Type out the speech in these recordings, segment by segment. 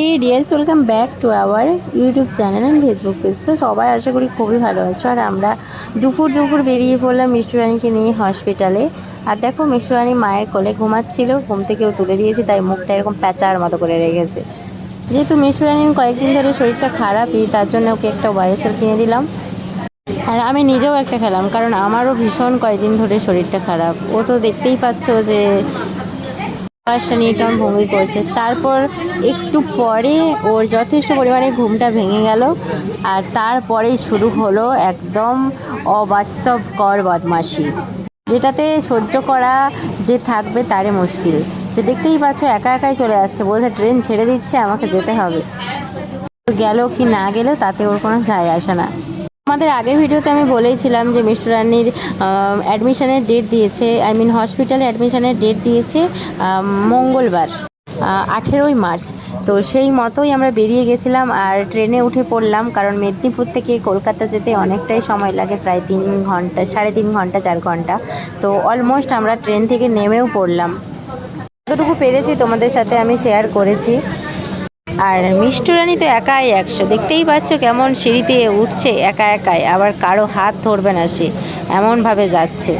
Hey dears welcome back to our YouTube channel and Facebook page তো সবাই আশা করি খুবই ভালো আছো। আর আমরা দুপুর দুপুর বেরিয়ে পড়লাম মিষ্টি রানীকে নিয়ে হসপিটালে আর দেখো, মিষ্টি রানী মায়ের কোলে ঘুমাচ্ছিল, ঘুম থেকেও তুলে দিয়েছি, তাই মুখটা এরকম প্যাঁচার মতো করে রেখেছে। যেহেতু মিষ্টি রানীর কয়েকদিন ধরে শরীরটা খারাপই, তার জন্য ওকে একটা ওয়াইএসএল কিনে দিলাম। আর আমি নিজেও একটা খেলাম, কারণ আমারও ভীষণ কয়েকদিন ধরে শরীরটা খারাপ। ও তো দেখতেই পাচ্ছ যে পাঁচটা নিয়ে কেমন ভঙ্গি করছে। তারপর একটু পরে ওর যথেষ্ট পরিমাণে ঘুমটা ভেঙে গেল আর তারপরেই শুরু হলো একদম অবাস্তবকর বদমাশি। যেটাতে সহ্য করা যে থাকবে তারে মুশকিল। যে দেখতেই পাচ্ছ একা একাই চলে যাচ্ছে, বলছে ট্রেন ছেড়ে দিচ্ছে, আমাকে যেতে হবে। গেল কি না গেলেও তাতে ওর কোনো যায় আসে না। আমাদের আগের ভিডিওতে আমি বলেইছিলাম যে মিষ্টু রানীর অ্যাডমিশনের ডেট দিয়েছে আই মিন হসপিটালে অ্যাডমিশনের ডেট দিয়েছে মঙ্গলবার আঠেরোই মার্চ। তো সেই মতোই আমরা বেরিয়ে গেছিলাম আর ট্রেনে উঠে পড়লাম কারণ মেদিনীপুর থেকে কলকাতা যেতে অনেকটাই সময় লাগে, প্রায় তিন ঘণ্টা, সাড়ে তিন ঘণ্টা, চার ঘণ্টা। তো অলমোস্ট আমরা ট্রেন থেকে নেমেও পড়লাম। যতটুকু পেরেছি তোমাদের সাথে আমি শেয়ার করেছি। আর মিষ্টু রানী তো একাই একশো। দেখতেই পাচ্ছ কেমন সিঁড়িতে উঠছে একা একাই, আবার কারও হাত ধরবে না সে, এমনভাবে যাচ্ছে।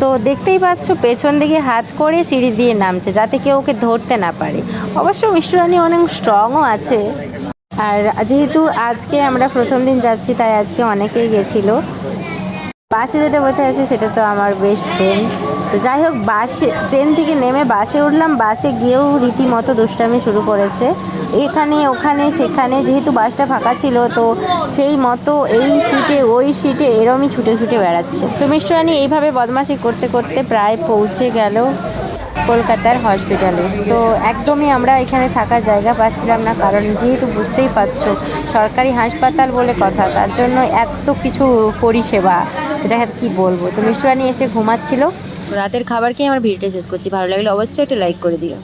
তো দেখতেই পাচ্ছ পেছন দিকে হাত করে সিঁড়ি দিয়ে নামছে যাতে কেউ ওকে ধরতে না পারে। অবশ্য মিষ্টু রানী অনেক স্ট্রংও আছে। আর যেহেতু আজকে আমরা প্রথম দিন যাচ্ছি, তাই আজকে অনেকেই গেছিল। বাসে যেটা বসে আছে সেটা তো আমার বেস্ট ফ্রেন্ড তো যাই হোক, বাসে, ট্রেন থেকে নেমে বাসে উঠলাম। বাসে গিয়েও রীতিমতো দুষ্টামি শুরু করেছে। এখানে, ওখানে, সেখানে, যেহেতু বাসটা ফাঁকা ছিল, তো সেই মতো এই সিটে, ওই সিটে এরমই ছুটে ছুটে বেড়াচ্ছে। তো মিষ্টরানি এইভাবে বদমাশি করতে করতে প্রায় পৌঁছে গেল কলকাতার হসপিটালে। তো একদমই আমরা এখানে থাকার জায়গা পাচ্ছিলাম না, কারণ যেহেতু বুঝতেই পারছ, সরকারি হাসপাতাল বলে কথা, তার জন্য এত কিছু পরিষেবা সেটা আর কি বলব? তো মিষ্টরানি এসে ঘুমাচ্ছিল। রাতের খাবার খেয়ে আমার ভিডিওটা শেষ করছি। ভালো লাগলে অবশ্যই একটা লাইক করে দিও।